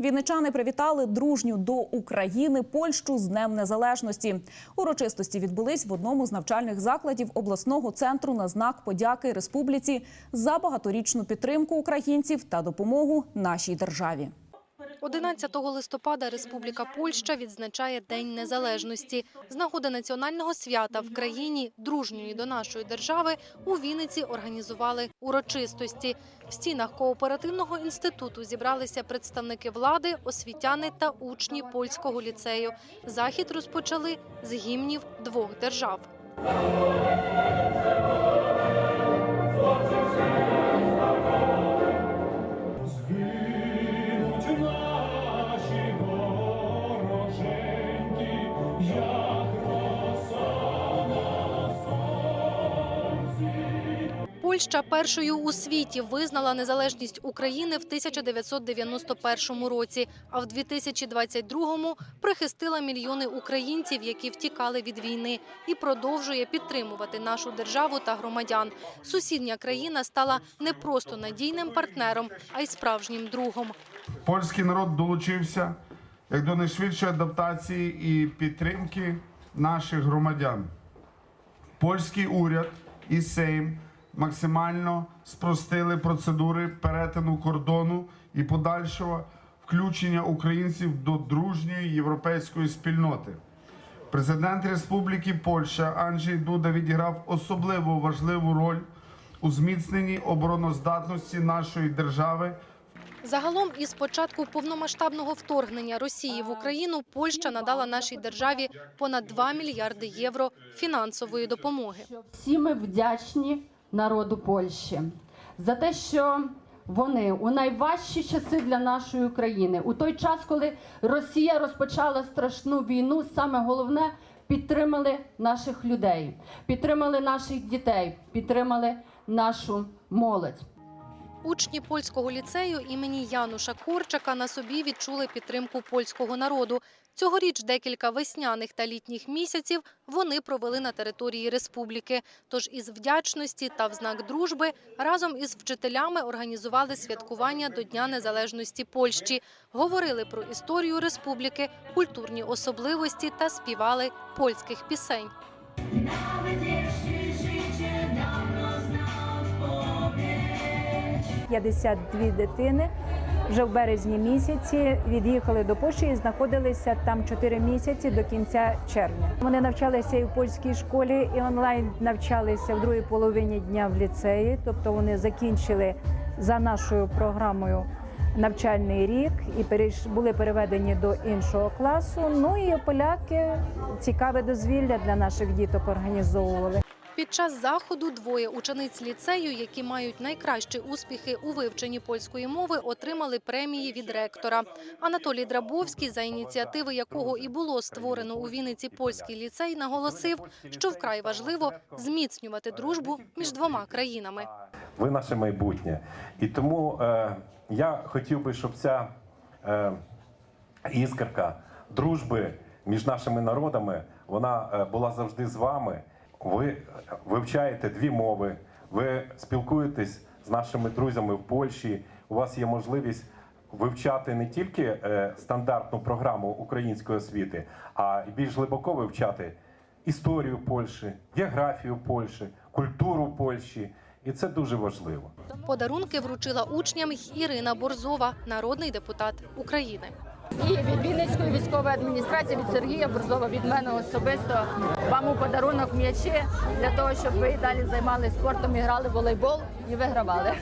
Вінничани привітали дружню до України Польщу з Днем Незалежності. Урочистості відбулись в одному з навчальних закладів обласного центру на знак подяки республіці за багаторічну підтримку українців та допомогу нашій державі. 11 листопада Республіка Польща відзначає День Незалежності. З нагоди національного свята в країні, дружньої до нашої держави, у Вінниці організували урочистості. В стінах кооперативного інституту зібралися представники влади, освітяни та учні польського ліцею. Захід розпочали з гімнів двох держав. Польща першою у світі визнала незалежність України в 1991 році, а в 2022-му прихистила мільйони українців, які втікали від війни, і продовжує підтримувати нашу державу та громадян. Сусідня країна стала не просто надійним партнером, а й справжнім другом. Польський народ долучився як до найшвидшої адаптації і підтримки наших громадян. Польський уряд і Сейм максимально спростили процедури перетину кордону і подальшого включення українців до дружньої європейської спільноти. Президент Республіки Польща Анджей Дуда відіграв особливо важливу роль у зміцненні обороноздатності нашої держави Загалом, із початку повномасштабного вторгнення Росії в Україну, Польща надала нашій державі понад 2 мільярди євро фінансової допомоги. Всі ми вдячні народу Польщі за те, що вони у найважчі часи для нашої України, у той час, коли Росія розпочала страшну війну, саме головне підтримали наших людей, підтримали наших дітей, підтримали нашу молодь. Учні польського ліцею імені Януша Корчака на собі відчули підтримку польського народу. Цьогоріч декілька весняних та літніх місяців вони провели на території республіки. Тож із вдячності та в знак дружби разом із вчителями організували святкування до Дня Незалежності Польщі, говорили про історію республіки, культурні особливості та співали польських пісень. 52 дитини вже в березні місяці від'їхали до Польщі і знаходилися там 4 місяці до кінця червня. Вони навчалися і в польській школі, і онлайн навчалися в другій половині дня в ліцеї. Тобто вони закінчили за нашою програмою навчальний рік і були переведені до іншого класу. Ну і поляки цікаве дозвілля для наших діток організовували. Під час заходу двоє учениць ліцею, які мають найкращі успіхи у вивченні польської мови, отримали премії від ректора. Анатолій Драбовський, за ініціативи якого і було створено у Вінниці польський ліцей, наголосив, що вкрай важливо зміцнювати дружбу між двома країнами. ви наше майбутнє. І тому е, я хотів би, щоб ця е, іскорка дружби між нашими народами вона е, була завжди з вами. Ви вивчаєте дві мови, ви спілкуєтесь з нашими друзями в Польщі. У вас є можливість вивчати не тільки е, стандартну програму української освіти, а й більш глибоко вивчати історію Польщі, географію Польщі, культуру Польщі. І це дуже важливо. Подарунки вручила учням Ірина Борзова, народний депутат України. І від Вінницької військової адміністрації від Сергія Борзова, від мене особисто вам у подарунок м'ячі для того, щоб ви далі займалися спортом, і грали в волейбол і вигравали.